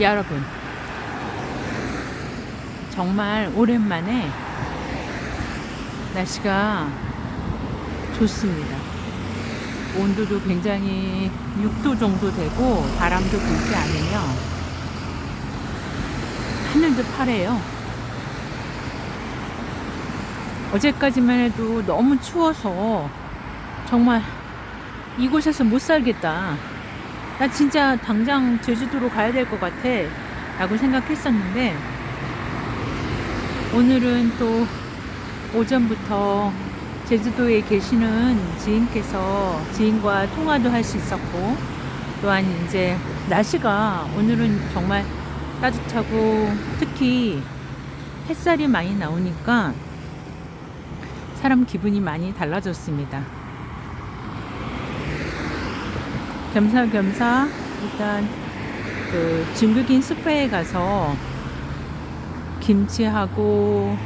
여러분, 정말 오랜만에 날씨가 좋습니다. 온도도 굉장히 6도 정도 되고 바람도 불지 않으며 하늘도 파래요. 어제까지만 해도 너무 추워서 정말 이곳에서 못 살겠다. 나 진짜 당장 제주도로 가야 될 것 같아. 라고 생각했었는데, 오늘은 또 오전부터 제주도에 계시는 지인께서 지인과 통화도 할 수 있었고, 또한 이제 날씨가 오늘은 정말 따뜻하고 특히 햇살이 많이 나오니까 사람 기분이 많이 달라졌습니다. 겸사겸사 일단 그 중국인 숲에 가서 김치하고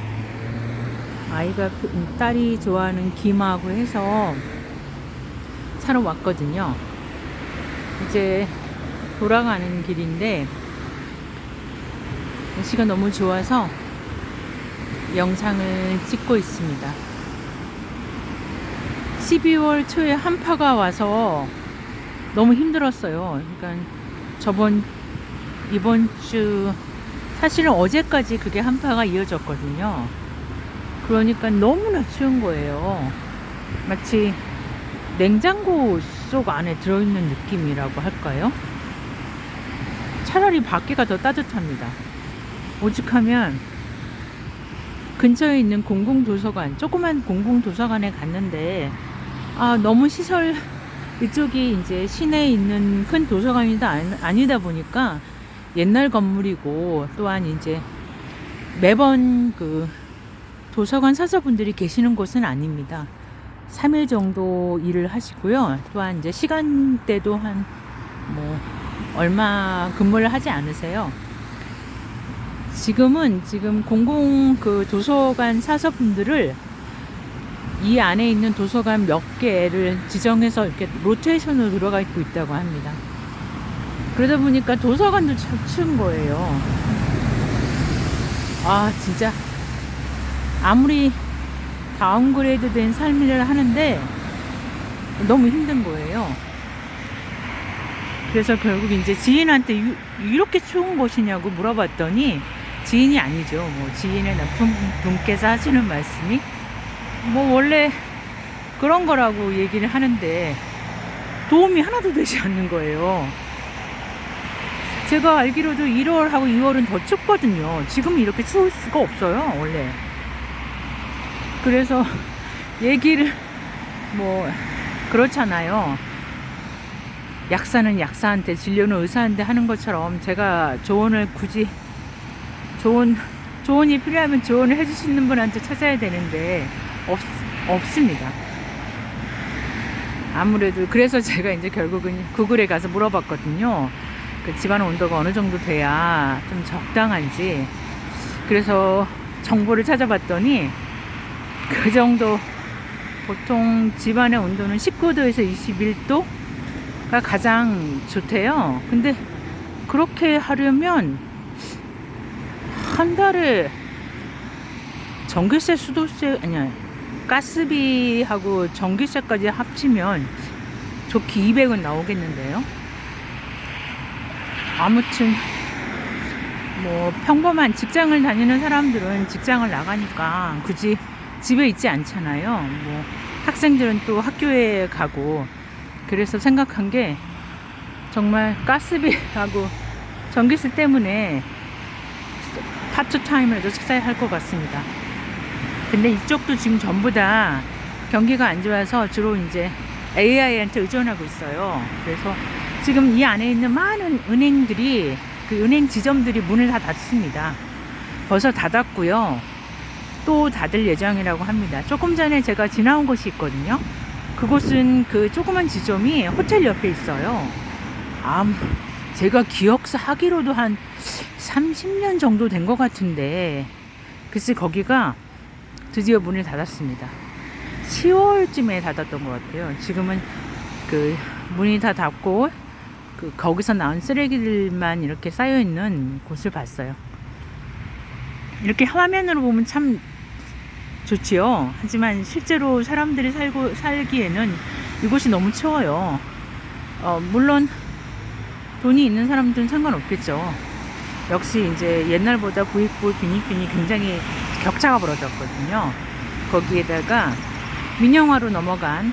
아이가 그- 음, 딸이 좋아하는 김하고 해서 사러 왔거든요. 이제 돌아가는 길인데 날씨가 너무 좋아서 영상을 찍고 있습니다. 12월 초에 한파가 와서 너무 힘들었어요. 그러니까 저번 이번 주 사실은 어제까지 그게 한파가 이어졌거든요. 그러니까 너무나 추운 거예요. 마치 냉장고 속 안에 들어있는 느낌이라고 할까요? 차라리 밖에가 더 따뜻합니다. 오죽하면 근처에 있는 공공도서관, 조그만 공공도서관에 갔는데, 아, 너무 시설, 이쪽이 이제 시내에 있는 큰 도서관이 아니다 보니까 옛날 건물이고, 또한 이제 매번 그 도서관 사서분들이 계시는 곳은 아닙니다. 3일 정도 일을 하시고요. 또한 이제 시간대도 한 뭐 얼마 근무를 하지 않으세요. 지금은 지금 공공 그 도서관 사서분들을 이 안에 있는 도서관 몇 개를 지정해서 이렇게 로테이션으로 들어가 있고 있다고 합니다. 그러다 보니까 도서관도 참 추운 거예요. 아, 진짜. 아무리 다운그레이드 된 삶을 하는데 너무 힘든 거예요. 그래서 결국 이제 지인한테 유- 이렇게 추운 곳이냐고 물어봤더니 지인이 아니죠. 뭐 지인의 남편 분께서 하시는 말씀이 뭐 원래 그런 거라고 얘기를 하는데 도움이 하나도 되지 않는 거예요. 제가 알기로도 1월하고 2월은 더 춥거든요. 지금 이렇게 추울 수가 없어요, 원래. 그래서 얘기를 뭐 그렇잖아요. 약사는 약사한테 진료는 의사한테 하는 것처럼 제가 조언을 굳이 조언 조언이 필요하면 조언을 해주시는 분한테 찾아야 되는데 없, 없습니다. 아무래도 그래서 제가 이제 결국은 구글에 가서 물어봤거든요. 그 집안 온도가 어느 정도 돼야 좀 적당한지. 그래서 정보를 찾아봤더니 그 정도 보통 집안의 온도는 19도에서 21도가 가장 좋대요. 근데 그렇게 하려면 한 달에 전기세, 수도세, 아니야, 가스비하고 전기세까지 합치면 좋게 200은 나오겠는데요. 아무튼 뭐 평범한 직장을 다니는 사람들은 직장을 나가니까 굳이 집에 있지 않잖아요. 뭐 학생들은 또 학교에 가고 그래서 생각한 게 정말 가스비하고 전기세 때문에 파트 타임이라도 찾아야 할 것 같습니다. 근데 이쪽도 지금 전부 다 경기가 안 좋아서 주로 이제 AI한테 의존하고 있어요. 그래서 지금 이 안에 있는 많은 은행들이 그 은행 지점들이 문을 다 닫습니다. 벌써 닫았고요. 또 닫을 예정이라고 합니다. 조금 전에 제가 지나온 곳이 있거든요. 그곳은 그 조그만 지점이 호텔 옆에 있어요. 아, 제가 기억하기로도 한 30년 정도 된 것 같은데, 글쎄 거기가 드디어 문을 닫았습니다. 10월쯤에 닫았던 것 같아요. 지금은 그 문이 다 닫고 그 거기서 나온 쓰레기들만 이렇게 쌓여 있는 곳을 봤어요. 이렇게 화면으로 보면 참 좋지요. 하지만 실제로 사람들이 살고 살기에는 이곳이 너무 추워요. 어, 물론 돈이 있는 사람들은 상관없겠죠. 역시 이제 옛날보다 부익부 빈익빈이 굉장히 격차가 벌어졌거든요. 거기에다가 민영화로 넘어간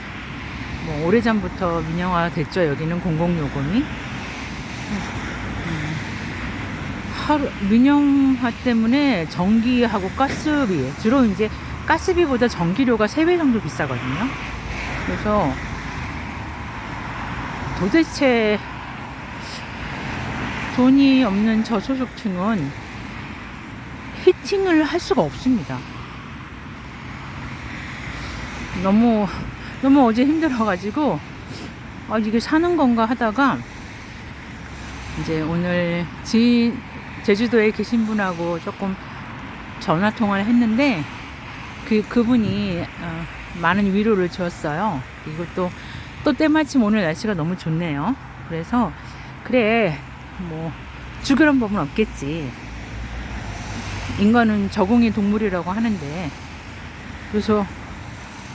뭐 오래전부터 민영화 됐죠. 여기는 공공요금이 음, 하루 민영화 때문에 전기하고 가스비 주로 이제 가스비보다 전기료가 3배 정도 비싸거든요. 그래서 도대체 돈이 없는 저소득층은 히팅을 할 수가 없습니다. 너무 너무 어제 힘들어가지고 아 이게 사는 건가 하다가 이제 오늘 지인 제주도에 계신 분하고 조금 전화 통화를 했는데 그 그분이 어, 많은 위로를 주었어요. 또또 때마침 오늘 날씨가 너무 좋네요. 그래서 그래 뭐 죽으란 법은 없겠지. 인간은 적응의 동물이라고 하는데 그래서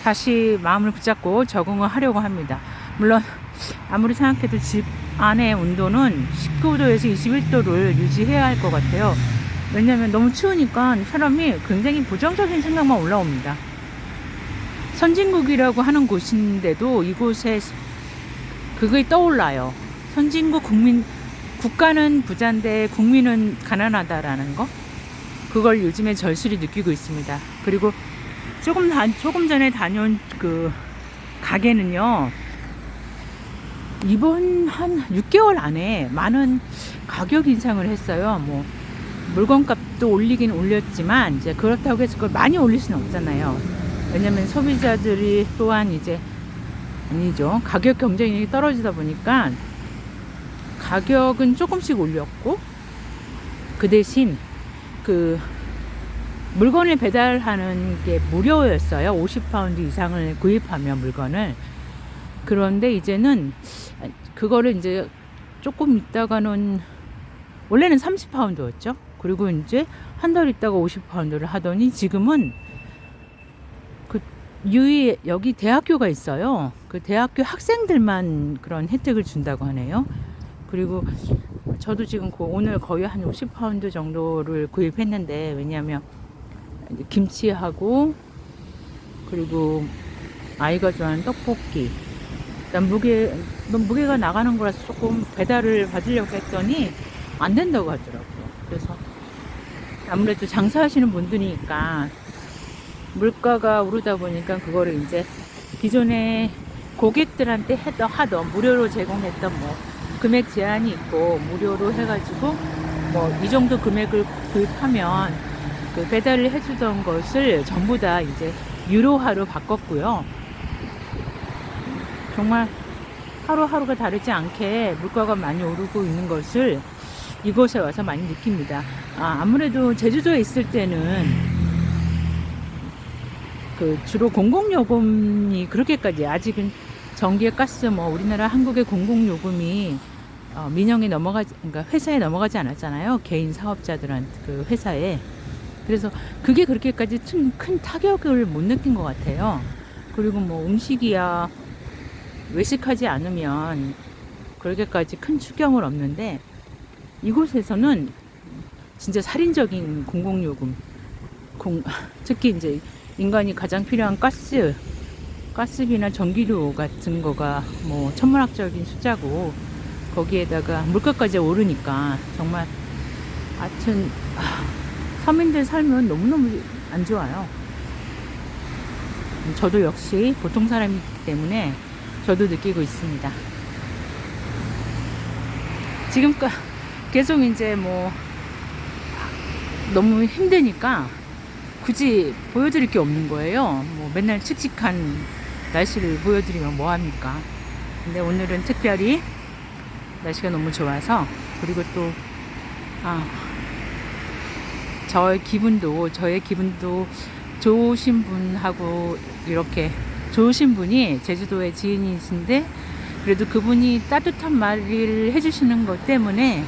다시 마음을 붙잡고 적응을 하려고 합니다. 물론 아무리 생각해도 집 안의 온도는 19도에서 21도를 유지해야 할 것 같아요. 왜냐하면 너무 추우니까 사람이 굉장히 부정적인 생각만 올라옵니다. 선진국이라고 하는 곳인데도 이곳에 그게 떠올라요. 선진국 국민 국가는 부자인데 국민은 가난하다라는 거. 그걸 요즘에 절실히 느끼고 있습니다. 그리고 조금 다, 조금 전에 다녀온 그 가게는요. 이번 한 6개월 안에 많은 가격 인상을 했어요. 뭐 물건값도 올리긴 올렸지만 이제 그렇다고 해서 그걸 많이 올릴 수는 없잖아요. 왜냐면 소비자들이 또한 이제 아니죠. 가격 경쟁력이 떨어지다 보니까 가격은 조금씩 올렸고 그 대신 그 물건을 배달하는 게 무료였어요. 50파운드 이상을 구입하면 물건을. 그런데 이제는 그거를 이제 조금 있다가는 원래는 30파운드였죠. 그리고 이제 한 달 있다가 50파운드를 하더니 지금은 그 유이 여기 대학교가 있어요. 그 대학교 학생들만 그런 혜택을 준다고 하네요. 그리고 저도 지금 그 오늘 거의 한 50파운드 정도를 구입했는데 왜냐하면 김치하고 그리고 아이가 좋아하는 떡볶이 일단 무게 무게가 나가는 거라서 조금 배달을 받으려고 했더니 안 된다고 하더라고요. 그래서 아무래도 장사하시는 분들이니까 물가가 오르다 보니까 그거를 이제 기존에 고객들한테 하던 무료로 제공했던 뭐 금액 제한이 있고 무료로 해가지고 뭐 이 정도 금액을 구입하면 그 배달을 해주던 것을 전부 다 이제 유료화로 바꿨고요. 정말 하루하루가 다르지 않게 물가가 많이 오르고 있는 것을 이곳에 와서 많이 느낍니다. 아, 아무래도 제주도에 있을 때는 그 주로 공공요금이 그렇게까지 아직은 전기, 가스, 뭐 우리나라 한국의 공공요금이 어, 민영에 넘어가지, 그러니까 회사에 넘어가지 않았잖아요. 개인 사업자들한테 그 회사에. 그래서 그게 그렇게까지 큰, 큰 타격을 못 느낀 것 같아요. 그리고 뭐 음식이야 외식하지 않으면 그렇게까지 큰 추경을 없는데 이곳에서는 진짜 살인적인 공공요금, 공, 특히 이제 인간이 가장 필요한 가스, 가스비나 전기료 같은 거가 뭐 천문학적인 숫자고 거기에다가 물가까지 오르니까 정말 하여튼 아, 서민들 삶은 너무너무 안 좋아요. 저도 역시 보통 사람이기 때문에 저도 느끼고 있습니다. 지금까 계속 이제 뭐 너무 힘드니까 굳이 보여드릴 게 없는 거예요. 뭐 맨날 칙칙한 날씨를 보여드리면 뭐합니까? 근데 오늘은 특별히 날씨가 너무 좋아서 그리고 또 아, 저의 기분도 저의 기분도 좋으신 분하고 이렇게 좋으신 분이 제주도에 지인이신데 그래도 그분이 따뜻한 말을 해주시는 것 때문에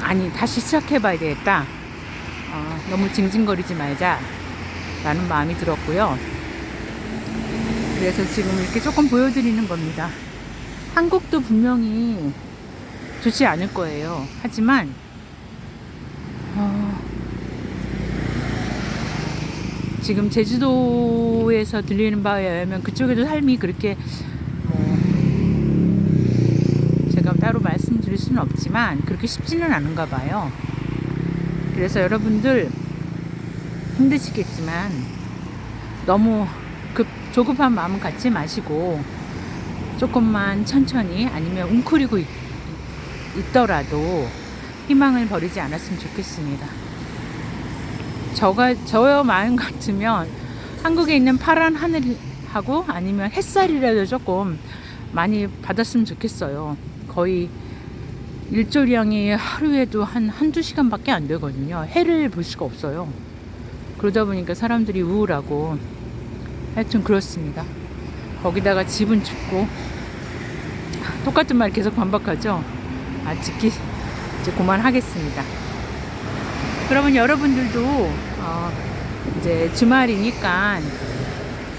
아니 다시 시작해 봐야 되겠다. 어, 너무 징징거리지 말자 라는 마음이 들었고요. 그래서 지금 이렇게 조금 보여드리는 겁니다. 한국도 분명히 좋지 않을 거예요. 하지만 어, 지금 제주도에서 들리는 바에 의하면 그쪽에도 삶이 그렇게 뭐 제가 따로 말씀드릴 수는 없지만 그렇게 쉽지는 않은가 봐요. 그래서 여러분들 힘드시겠지만 너무 급 조급한 마음 갖지 마시고 조금만 천천히 아니면 웅크리고 있, 있더라도 희망을 버리지 않았으면 좋겠습니다. 저가 저의 마음 같으면 한국에 있는 파란 하늘하고 아니면 햇살이라도 조금 많이 받았으면 좋겠어요. 거의 일조량이 하루에도 한 한두 시간밖에 안 되거든요. 해를 볼 수가 없어요. 그러다 보니까 사람들이 우울하고 하여튼 그렇습니다. 거기다가 집은 춥고 똑같은 말 계속 반복하죠. 아, 듣기 이제 그만하겠습니다. 그러면 여러분들도 어, 이제 주말이니까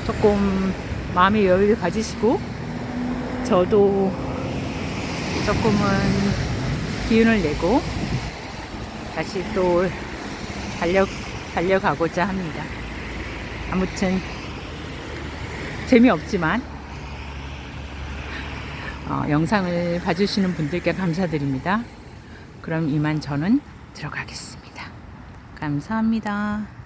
조금 마음의 여유를 가지시고 저도 조금은 기운을 내고 다시 또 달려 달려가고자 합니다. 아무튼 재미없지만 어, 영상을 봐주시는 분들께 감사드립니다. 그럼 이만 저는 들어가겠습니다. 감사합니다.